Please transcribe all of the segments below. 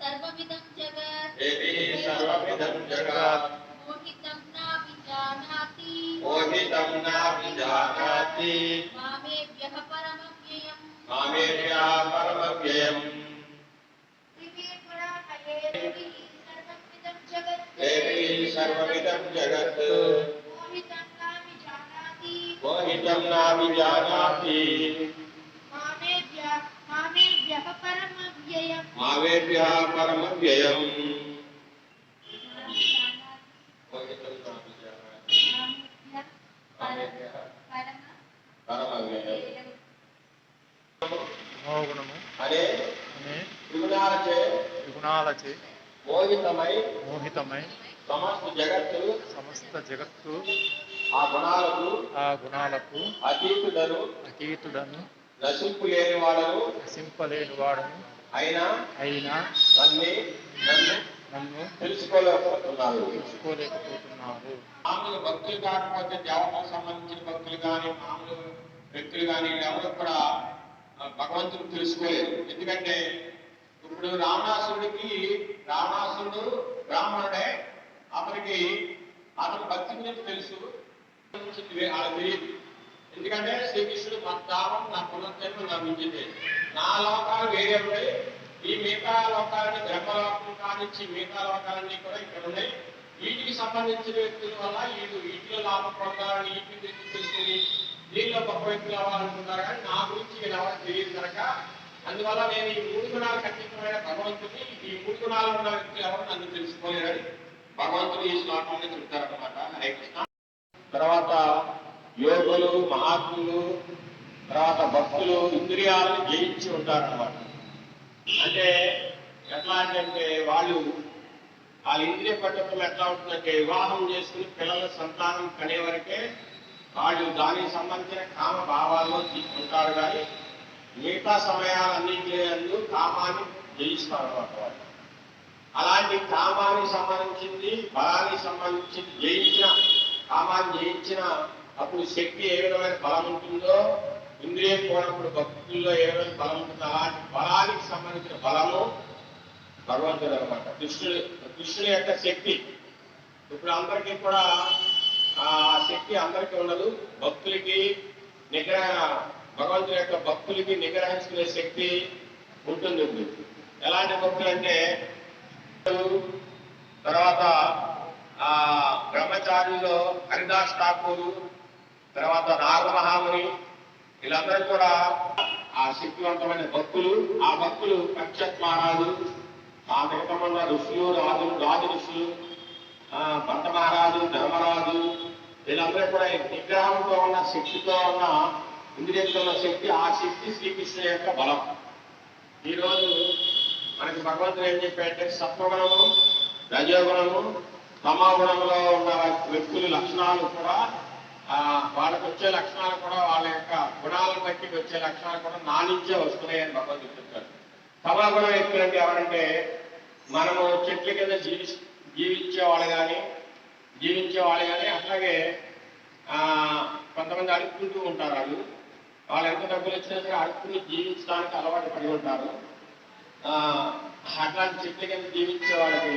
सर्वमिदं जगत्। देवी सर्वमिदं जगत्। मोहितं नाभिजानाति मोहितं नाभिजानाति मामेभ्यः परमव्ययम् मामेर्या परमव्ययम् देवीः सर्वमिदं जगत्। देवी सर्वमिदं जगत्। मोहितं नाभिजानाति मोहितं नाभिजानाति భావేభ్య పరమవ్యయం అనే త్రిగుణాలచే సమస్త జగత్తు సమస్త జగత్తు ఆ గుణాలకు ఆ గుణాలకు అతీతుడను అతీతుడను నశింపు లేని వాడను నశింపలేని వాడను. అయినా అయినా నన్ను నన్ను నన్ను తెలుసుకోలేకపోతున్నారు. తెలుసుకోలేకపోతున్నారు. మామూలు భక్తులు కాకపోతే దేవతలకు సంబంధించిన భక్తులు కానీ మామూలు వ్యక్తులు కానీ ఎవరు కూడా భగవంతుడు తెలుసుకోలేరు. ఎందుకంటే ఇప్పుడు రావణాసురుడికి రావణాసురుడు బ్రాహ్మణుడే. అతనికి అతని భక్తి గురించి తెలుసు తెలియదు. ఎందుకంటే శ్రీకృష్ణుడు మా దావం నా నా లోకాలు వేరే ఉన్నాయి. ఈ మిగతా లోకాలని బ్రహ్మలోకం కానించి మిగతా లోకాలన్నీ కూడా ఇక్కడ ఉన్నాయి. వీటికి సంబంధించిన వ్యక్తుల వల్ల వీళ్ళు వీటిలో లాభం పొందాలని వీటిని తెలుసుకుని దీనిలో గొప్ప వ్యక్తులు అవ్వాలనుకుంటారు కానీ నా గురించి వీళ్ళు ఎవరు తెలియదు కనుక అందువల్ల నేను ఈ మూడు గుణాలు ఖచ్చితమైన భగవంతుని ఈ మూడు గుణాలు ఉన్న వ్యక్తులు ఎవరు నన్ను తెలుసుకోలేరని భగవంతుడు ఈ శ్లోకంలో చెప్తారనమాట హరే కృష్ణ. తర్వాత యోగులు మహాత్ములు తర్వాత భక్తులు ఇంద్రియాలను జయించి ఉంటారన్నమాట. అంటే ఎట్లా అంటే వాళ్ళు వాళ్ళ ఇంద్రియ పద్ధతులు ఎట్లా ఉంటుందంటే వివాహం చేసుకుని పిల్లల సంతానం కనే వరకే వాళ్ళు దానికి సంబంధించిన కామ భావాల్లో ఉంటారు కానీ మిగతా సమయాలన్నింటి కామాన్ని జయిస్తారు అన్నమాట వాళ్ళు. అలాంటి కామానికి సంబంధించింది బలానికి సంబంధించింది జయించిన కామాన్ని జయించిన అప్పుడు శక్తి ఏ విధమైన బలం ఉంటుందో ఇంద్రియ కూడా భక్తుల్లో ఏమైనా బలం ఉంటుందో? అలాంటి బలానికి సంబంధించిన బలము భగవంతుడు అనమాట. కృష్ణుడు కృష్ణుని యొక్క శక్తి. ఇప్పుడు అందరికీ కూడా ఆ శక్తి అందరికీ ఉండదు. భక్తులకి నిగ్రహ భగవంతుడి యొక్క భక్తులకి నిగ్రహించుకునే శక్తి ఉంటుంది. ఎలాంటి భక్తులు అంటే తర్వాత ఆ బ్రహ్మచారిలో హరిదాస్ ఠాకూరు తర్వాత నారద మహాముని వీళ్ళందరూ కూడా ఆ శక్తివంతమైన భక్తులు ఆ భక్తులు పక్షత్ మహారాజు ఆ మిగతా ఉన్న ఋషులు రాజులు రాజు ఋషులు ఆ మహారాజు ధర్మరాజు వీళ్ళందరూ కూడా విగ్రహంతో ఉన్న శక్తితో ఉన్న ఇంద్రియంతో ఉన్న శక్తి ఆ శక్తి శ్రీకృష్ణ యొక్క బలం. ఈరోజు మనకి భగవంతుడు ఏం చెప్పాడంటే సత్వగుణము రజోగుణము తమోగుణంలో ఉన్న వ్యక్తుల లక్షణాలు కూడా వాళ్ళకు వచ్చే లక్షణాలు కూడా వాళ్ళ యొక్క గుణాలను బట్టి వచ్చే లక్షణాలు కూడా నా నుంచే వస్తున్నాయని భగవంతుడు చెప్తాడు. తమాగుణం వ్యక్తులు ఎవరంటే మనము చెట్ల కింద జీవి జీవించే వాళ్ళు కానీ జీవించే వాళ్ళు కానీ అట్లాగే కొంతమంది అడుక్కుంటూ ఉంటారు వాళ్ళు. వాళ్ళు ఎంత డబ్బులు వచ్చినా సరే అడుక్కుని జీవించడానికి అలవాటు పడి ఉంటారు. అట్లాంటి చెట్ల కింద జీవించే వాళ్ళకి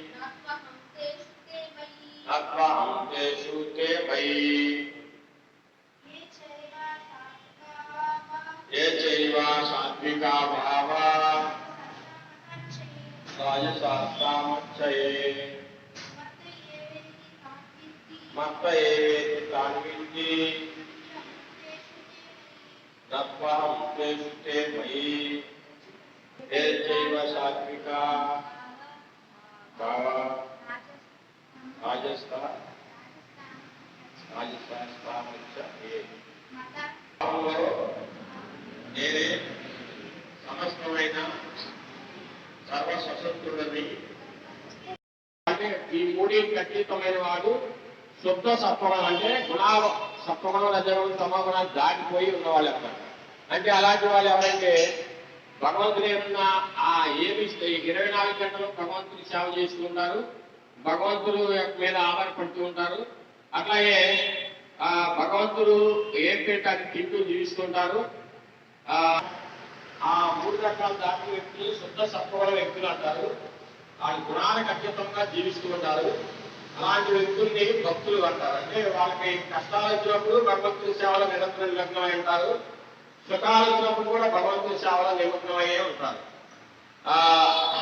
सर्वहं तेषु ते मयि। ये चैव सात्विका भावा। राजशास्त्रामक्षये मत्त एवेति तान्विन्ति तत्त्वहं तेषु ते मयि। ये चैव सात्विका भावा। సాత్విక భావ రాజస్థ నేనే సమస్తమైన సర్వస్వతంత్రుడని. అంటే ఈ మూడింటికి అతీతమైన వాడు శుద్ధ సత్వగుణం అంటే గుణ సత్వగుణం రజగుణం తమగుణాలు దాటిపోయి ఉన్నవాళ్ళు అన్నమాట. అంటే అలాంటి వాళ్ళు ఎవరంటే భగవంతుడు ఏమన్నా ఆ ఏమి ఇరవై నాలుగు గంటలు భగవంతుని సేవ చేస్తూ ఉంటారు. భగవంతుడు మీద ఆధారపడుతూ ఉంటారు. అట్లాగే ఆ భగవంతుడు ఏం పెట్టి అది తింటూ జీవిస్తుంటారు? ఆ మూడు రకాల దాటి వ్యక్తులు శుద్ధ సత్వల వ్యక్తులు అంటారు. వాళ్ళ గుణాలకు అత్యుతంగా జీవిస్తూ ఉంటారు. అలాంటి వ్యక్తుల్ని భక్తులు అంటారు. అంటే వాళ్ళకి కష్టాలు వచ్చినప్పుడు భగవంతుని సేవలో నిరంతరం నిమగ్నమై ఉంటారు. సుఖాలు వచ్చినప్పుడు కూడా భగవంతుని సేవలో నిమగ్నమయ్యే ఉంటారు. ఆ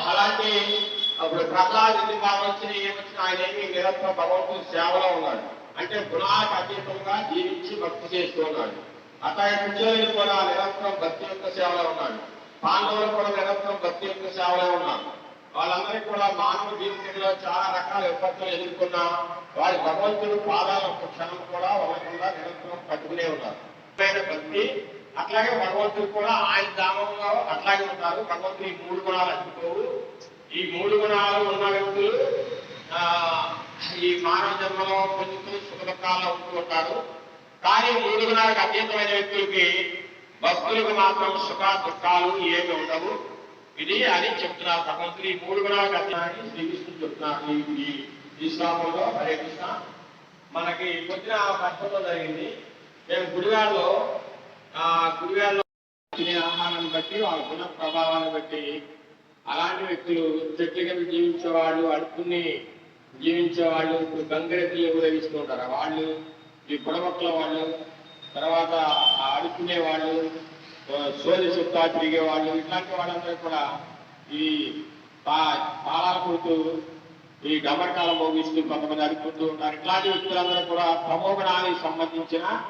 అలాంటి అప్పుడు ప్రహ్లాదుని ఎందుకు కావాల్సిన ఏమొచ్చిన ఆయన ఏమి నిరంతరం భగవంతుని సేవలో ఉన్నాడు. అంటే గుణాలకు అతీతంగా జీవించి భక్తి చేస్తూ ఉన్నాడు. అతని కుచేలుడు కూడా నిరంతరం భక్తి యొక్క సేవలో ఉన్నాడు. పాండవులు కూడా నిరంతరం భక్తి యొక్క సేవలో ఉన్నారు. వాళ్ళందరికీ కూడా మానవ జీవితంలో చాలా రకాల విపత్తులు ఎదుర్కొన్నా వారి భగవంతుడు పాదాల ఒక్క క్షణం కూడా వదలకుండా నిరంతరం పట్టుకునే ఉన్నారు. భక్తి అట్లాగే భగవంతుడు కూడా ఆయన దామంలో అట్లాగే ఉంటారు. భగవంతుడు ఈ మూడు గుణాలు అందుకోవు ఈ మూడు గుణాలు ఉన్న వ్యక్తులు ఈ మానవ జన్మలో పొందుతూ సుఖ దుఃఖాల్లో ఉంటూ ఉంటారు. కానీ మూడు గుణాలకు అతీతమైన వ్యక్తులకి భక్తులకు మాత్రం సుఖ దుఃఖాలు ఏమి ఉండవు. ఇది అని చెప్తున్నారు భగవంతుడు. ఈ మూడు గుణాలకు అతీతమని శ్రీకృష్ణుడు చెప్తున్నారు. ఈ ఈ- శ్లోకంలో హరే కృష్ణ మనకి పొద్దున కష్టంలో జరిగింది. మేము గుడివాడలో గుడివాడలో తినే ఆహారాన్ని బట్టి వాళ్ళ గుణ ప్రభావాన్ని బట్టి అలాంటి వ్యక్తులు చెట్లుగా జీవించేవాళ్ళు అడుక్కుని జీవించేవాళ్ళు ఇప్పుడు గంగరెత్తులు ఉపయోగిస్తూ ఉంటారు. వాళ్ళు ఈ బుడబక్కల వాళ్ళు తర్వాత ఆ అడుక్కునే వాళ్ళు సోది సుత్తా తిరిగే వాళ్ళు ఇట్లాంటి వాళ్ళందరూ కూడా ఈ పా- పాలాల కొడుతూ ఈ డమరకాలం మోగిస్తూ కొంతమంది అడుక్కుంటూ ఉంటారు. ఇట్లాంటి వ్యక్తులందరూ కూడా తమోగుణానికి సంబంధించిన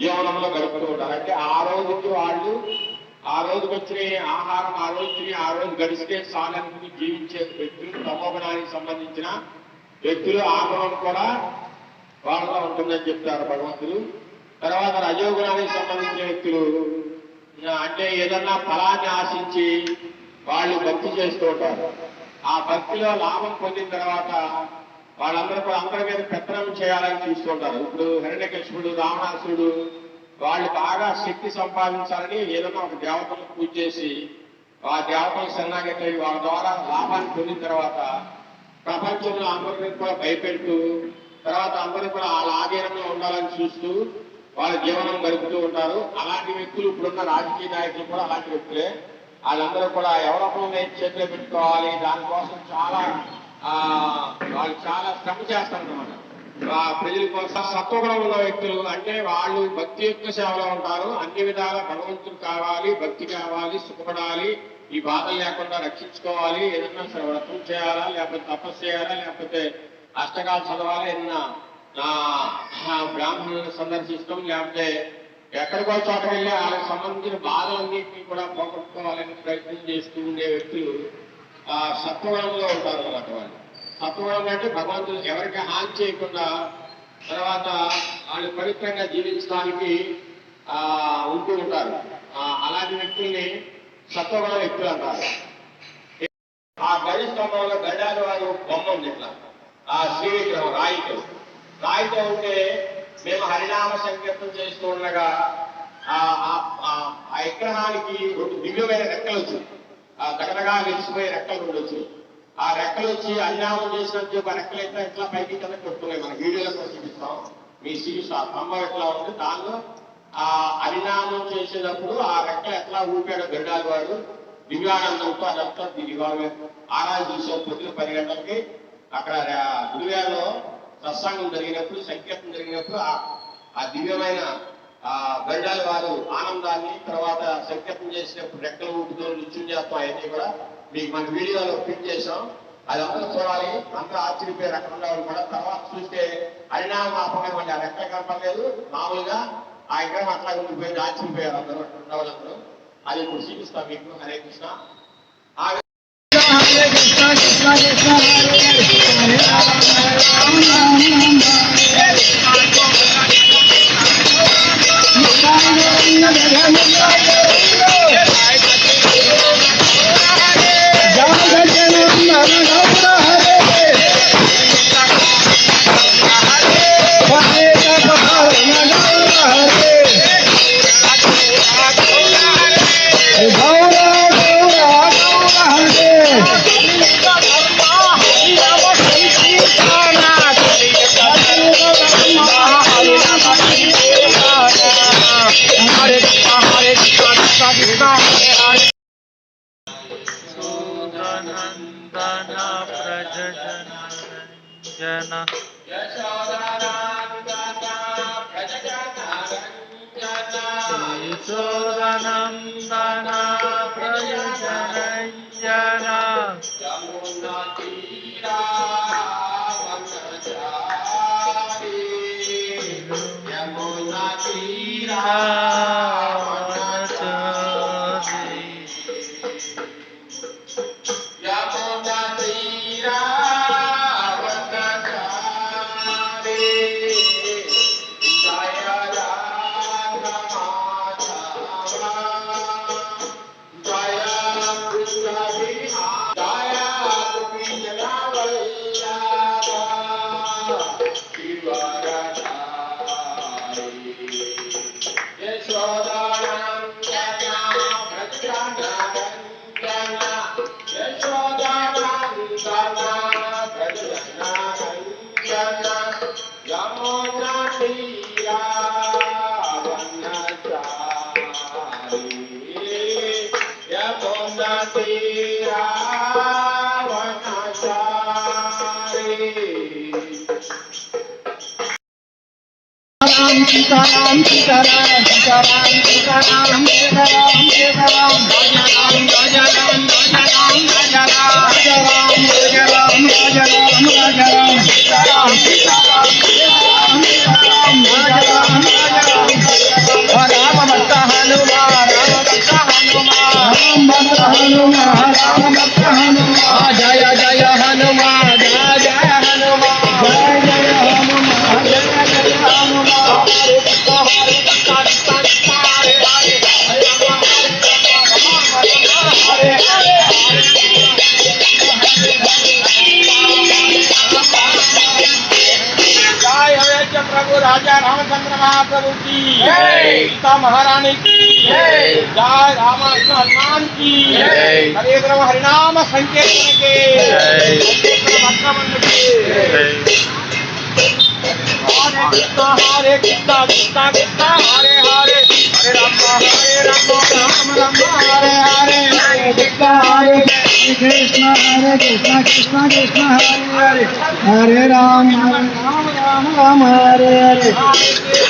జీవనంలో గడుపుతూ ఉంటారు. అంటే ఆ రోజుకి వాళ్ళు ఆ రోజుకి వచ్చిన ఆహారం ఆ రోజు తిని ఆ రోజు గడిస్తే సాగనుకుని జీవించే వ్యక్తులు తమోగుణానికి సంబంధించిన వ్యక్తులు ఆగమం కూడా వాళ్ళలో ఉంటుందని చెప్తారు భగవంతుడు. తర్వాత రజోగుణానికి సంబంధించిన వ్యక్తులు అంటే ఏదన్నా ఫలాన్ని ఆశించి వాళ్ళు భక్తి చేస్తూ ఉంటారు. ఆ భక్తిలో లాభం పొందిన తర్వాత వాళ్ళందరూ కూడా అందరి మీద పెత్తనం చేయాలని చూస్తుంటారు ఇప్పుడు హిరణ్యకృష్ణుడు రావణాసుడు వాళ్ళు బాగా శక్తి సంపాదించాలని ఏదైనా ఒక దేవతను పూజ చేసి ఆ దేవతలు సన్నాగతి వాళ్ళ ద్వారా లాభాన్ని పొందిన తర్వాత ప్రపంచంలో అందరినీ కూడా భయపెడుతూ తర్వాత అందరూ కూడా వాళ్ళ ఆధీనంలో ఉండాలని చూస్తూ వాళ్ళ జీవనం గడుపుతూ ఉంటారు. అలాంటి వ్యక్తులు ఇప్పుడున్న రాజకీయ నాయకులు కూడా అలాంటి వ్యక్తులే. వాళ్ళందరూ కూడా ఎవరొకరిని చేతిలో పెట్టుకోవాలి దానికోసం చాలా వాళ్ళు చాలా శ్రమ చేస్తారన్నమాట. ఆ ప్రజల కోసం సత్వగుణం ఉన్న వ్యక్తులు అంటే వాళ్ళు భక్తి యొక్క సేవలో ఉంటారు. అన్ని విధాల భగవంతుడు కావాలి భక్తి కావాలి సుఖపడాలి. ఈ బాధలు లేకుండా రక్షించుకోవాలి. ఏదన్నా సరే వ్రతం చేయాలా లేకపోతే తపస్సు చేయాలా లేకపోతే అష్టకాలు చదవాలి ఏదన్నా బ్రాహ్మణులను సందర్శించడం లేకపోతే ఎక్కడికో చోట వెళ్ళి వాళ్ళకి సంబంధించిన బాధలన్నింటినీ కూడా పోగొట్టుకోవాలని ప్రయత్నం చేస్తూ ఉండే వ్యక్తులు ఆ సత్వగుణంలో ఉంటారు అన్నమాట వాళ్ళు. సత్వగుణం అంటే భగవంతుడు ఎవరికి హాని చేయకుండా తర్వాత వాళ్ళు పవిత్రంగా జీవించడానికి ఉంటూ ఉంటారు. అలాంటి వ్యక్తుల్ని సత్వగుణ వ్యక్తులు అంటారు. ఆ గడి స్తంభంలో గడ్డాలు వారు బొమ్మ ఉంది ఇట్లా. ఆ శ్రీ విగ్రహం రాయితో. రాయితో ఉంటే మేము హరినామ సంకీర్తం చేస్తూ ఉండగా ఆ విగ్రహానికి రెండు దివ్యమైన రెక్కలు వచ్చాయి. ఆ దగ్గరగా వెలిసిపోయే రెక్కలు రెండు వచ్చాయి. ఆ రెక్కలు వచ్చి అన్యాయం చేసినట్టు ఒక రెక్కలు అయితే ఎట్లా పైకి కింద కొట్టుకున్నాయి మన వీడియోలో కూడా చూపిస్తాం మీ శిరీష ఆ స్తంభం ఎట్లా ఉంది దానిలో ఆ అరినామం చేసేటప్పుడు ఆ రెక్కలు ఎట్లా ఊపాడో గడ్డాలు వాడు దివ్యానందంతో అదంతా దివ్యాలు ఆరాధన చూసే పొద్దున పది గంటలకి అక్కడ రా- సత్సంగం జరిగినప్పుడు సంకీర్తన జరిగినప్పుడు ఆ- ఆ దివ్యమైన ఆ గడ్డాల వారు ఆనందాన్ని తర్వాత సంకీర్తన చేసినప్పుడు రెక్కలు ఊపుతూ నృత్యం చేస్తాం. అవన్నీ కూడా మీకు మన వీడియోలో పిక్ చేసాం అది అందరూ చూడాలి అందరూ ఆశ్చర్యపోయారు అక్కడ ఉన్న కూడా తర్వాత చూస్తే హరినామాపంగా మళ్ళీ అది ఎక్కడ కనపడలేదు మామూలుగా ఆ విగ్రహం అట్లా ఉండిపోయింది ఆశ్చర్యపోయారు అందరూ అక్కడ ఉన్న వాళ్ళందరూ అది ఇప్పుడు చూపిస్తాం మీకు హరే కృష్ణ ఆ కృష్ణ కృష్ణ కృష్ణ Bye. సీతారాం సీతారాం సీతారాం సీతారాం సీతారాం సీతారాం రాజారాం రాజారాం రాజారాం రాజారాం రాజారాం రాజారాం రాజారాం రాజారాం సీతారాం సీతారాం महाप्रभु की। जय। सीता महारानी की। जय। रामकृष्ण हनुमान की। जय। हरे राम हरिनाम संकीर्तन के। हरे कृष्णा कृष्णा कृष्णा हरे हरे। हरे राम हरे राम राम राम हरे हरे। हरे कृष्णा हरे कृष्णा हरे कृष्णा कृष्णा कृष्णा हरे हरे। हरे राम हरे राम राम राम हरे हरे।